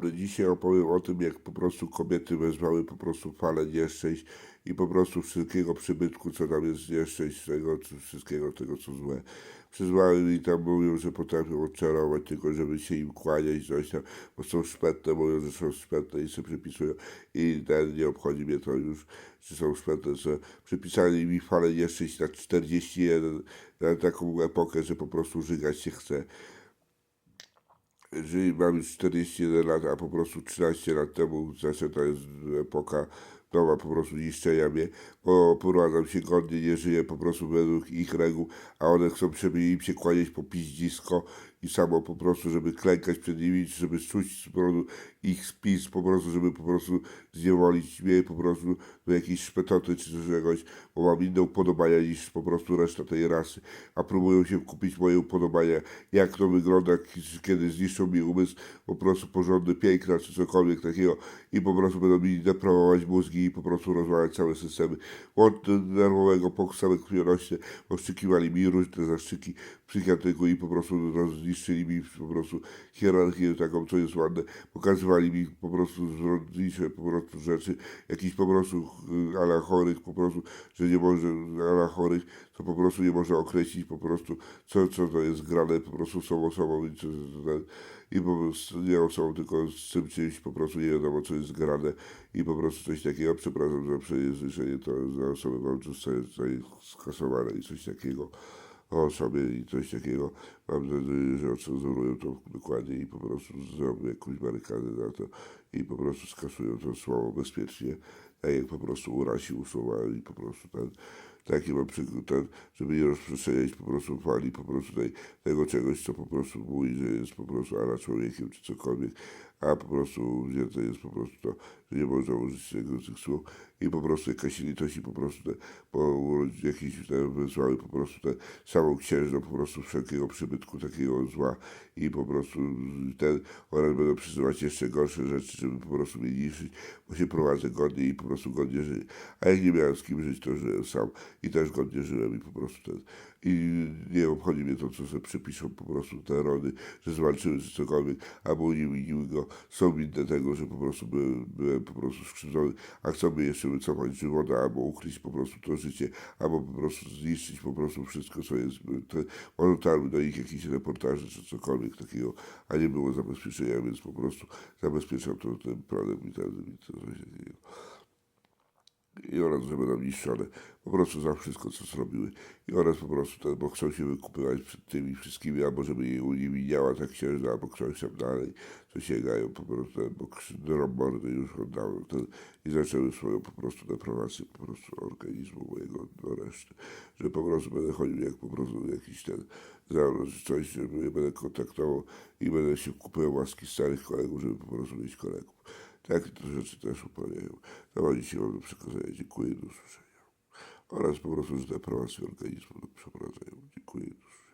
ogromne. Dzisiaj opowiem o tym, jak po prostu kobiety wezwały po prostu falę nieszczęść i po prostu wszystkiego przybytku, co tam jest czy wszystkiego tego, co złe. Przyzwały mi tam, mówią, że potrafią odczarować, tylko żeby się im kłaniać, coś tam, bo są szpetne, mówią, że są szpetne i sobie przypisują i ten, nie obchodzi mnie to już, czy są szpetne, że przypisali mi falę nieszczęść na 41, na taką epokę, że po prostu żygać się chce jeżeli mam już 41 lat, a po prostu 13 lat temu zaczęta jest epoka nowa po prostu niszczenia mnie, bo prowadzam się godnie, nie żyję po prostu według ich reguł, a one chcą, żeby im się kłaniać po piździsko i samo po prostu, żeby klękać przed nimi, żeby czuć z powodu ich spis, po prostu, żeby po prostu zniewolić mnie po prostu do jakiejś szpetoty czy czegoś, bo mam inne upodobania niż po prostu reszta tej rasy, a próbują się kupić moje upodobania, jak to wygląda, kiedy zniszczą mi umysł, po prostu porządny piękna czy cokolwiek takiego i po prostu będą mi deprawować mózgi i po prostu rozwalać całe systemy. Od nerwowego po same krwionośnie, oszykiwali mi różne zaszczyki psychiatryku i po prostu zniszczyli mi po prostu hierarchię taką, co jest ładne, pokazywali mi po prostu zrodnicze po prostu rzeczy, jakichś po prostu y, ala chorych, po prostu, że nie może, ala chorych, to po prostu nie może określić po prostu, co, co to jest grane po prostu tą osobą i, co, co, i po prostu nie osobą, tylko z czymś po prostu nie wiadomo, co jest grane i po prostu coś takiego, przepraszam za przejęzyczenie, to za osoby mam zostaje skasowane i coś takiego o sobie i coś takiego. Mam nadzieję, że ocenzurują to dokładnie i po prostu zrobią jakąś barykadę na to i po prostu skasują to słowo bezpiecznie, tak jak po prostu uraził słowa i po prostu ten, taki mam przykład, żeby nie rozprzestrzeniać po prostu fali, po prostu tej, tego czegoś, co po prostu mówi, że jest po prostu ala człowiekiem czy cokolwiek, a po prostu wzięte jest po prostu to, że nie można użyć tego tych słów i po prostu jakaś litość i po prostu te, po jakiś te wysłały po prostu te samą księżną po prostu wszelkiego przybytku takiego zła i po prostu ten oraz będą przyzywać jeszcze gorsze rzeczy, żeby po prostu mnie niszczyć, bo się prowadzę godnie i po prostu godnie żyję. A jak nie miałem z kim żyć, to żyłem sam i też godnie żyłem i po prostu ten i nie obchodzi mnie to, co sobie przypiszą po prostu te rody, że zwalczyły czy cokolwiek, albo uniewinniły go, są winne tego, że po prostu byłem, byłem po prostu skrzywdzony, a chcą mnie jeszcze wycofać żywota, albo ukryć po prostu to życie, albo po prostu zniszczyć po prostu wszystko, co jest, te, może dotarły do nich jakieś reportaże, czy cokolwiek takiego, a nie było zabezpieczenia, więc po prostu zabezpieczam to tym planem i ten, i to coś takiego i oraz, będą niszczone po prostu za wszystko, co zrobiły. I oraz po prostu, bo chcą się wykupywać przed tymi wszystkimi, albo żeby jej uniewinniała ta księżna, albo ktoś tam dalej, co sięgają po prostu, ten, bo drą mordy już oddały ten, i zaczęły swoją po prostu deprawację po prostu organizmu mojego do reszty. Że po prostu będę chodził jak po prostu jakiś ten, coś, że będę kontaktował i będę się kupował łaski starych kolegów, żeby po prostu mieć kolegów. Takie to rzeczy też uprawiają. Dzisiaj mam do przekazania. Dziękuję do usłyszenia. Oraz po prostu z deprawacją organizmu przeprowadzają. Dziękuję do usłyszenia.